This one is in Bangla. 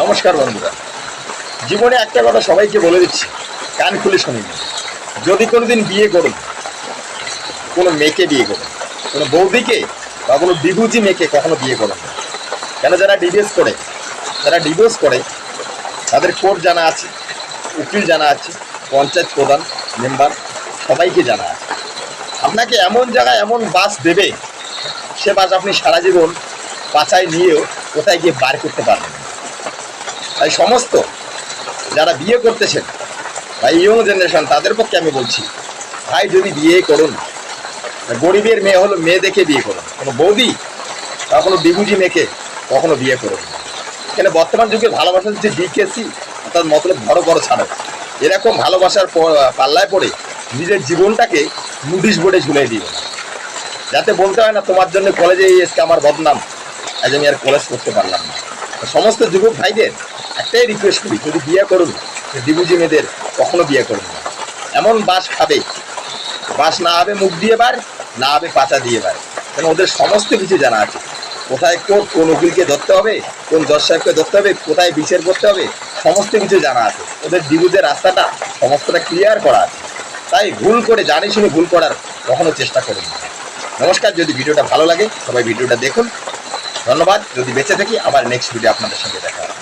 নমস্কার বন্ধুরা। জীবনে একটা কথা সবাইকে বলে দিচ্ছি, কান খুলে শুনে যদি কোনো দিন বিয়ে করুন, কোনো মেয়েকে বিয়ে করুন, কোনো বৌদিকে বা কোনো বিভূজি মেয়েকে কখনো বিয়ে করুন কেন যারা ডিভোর্স করে, যারা ডিভোর্স করে, তাদের কোর্ট জানা আছে, উকিল জানা আছে, পঞ্চায়েত প্রধান মেম্বার সবাইকে জানা আছে। আপনাকে এমন জায়গায় এমন বাস দেবে, সে বাস আপনি সারা জীবন বাঁচায় নিয়েও কোথায় গিয়ে বার করতে পারবেন। তাই সমস্ত যারা বিয়ে করতেছেন বা ইয়ং জেনারেশন তাদের পক্ষে আমি বলছি, ভাই যদি বিয়ে করুন, গরিবের মেয়ে হলো মেয়ে দেখে বিয়ে করুন। কোনো বৌদি কোনো বিভুজি মেয়েকে কখনো বিয়ে করুন। এখানে বর্তমান যুগে ভালোবাসা হচ্ছে ডিকেসি অর্থাৎ মতলব বড় বড় ছাড়ো এরকম ভালোবাসার পাল্লায় পড়ে নিজের জীবনটাকে নোটিশ বোর্ডে ঝুলিয়ে দিও যাতে বলতে হয় না, তোমার জন্য কলেজে এই এসকে আমার বদনাম। আজ আমি আর কলেজ করতে পারলাম না। সমস্ত যুবক ভাইদের একটাই রিকোয়েস্ট করি, যদি বিয়ে করুন দিবুজি মেয়েদের কখনো বিয়ে করুন না। এমন বাস খাবে। বাস না হবে মুখ দিয়ে বার, না হবে পাচা দিয়ে বার। কেন ওদের সমস্ত কিছু জানা আছে। কোথায় কোর্ট কোন উকিলকে ধরতে হবে, কোন জজ সাহেবকে ধরতে হবে, কোথায় বিচার করতে হবে, সমস্ত কিছু জানা আছে। ওদের ডিবুজের রাস্তাটা সমস্তটা ক্লিয়ার করা আছে। তাই ভুল করে জানি শুনে ভুল করার কখনো চেষ্টা করুন। নমস্কার, যদি ভিডিওটা ভালো লাগে, সবাই ভিডিওটা দেখুন। ধন্যবাদ, যদি বেঁচে থাকি, আবার নেক্সট ভিডিও আপনাদের সঙ্গে দেখা হবে।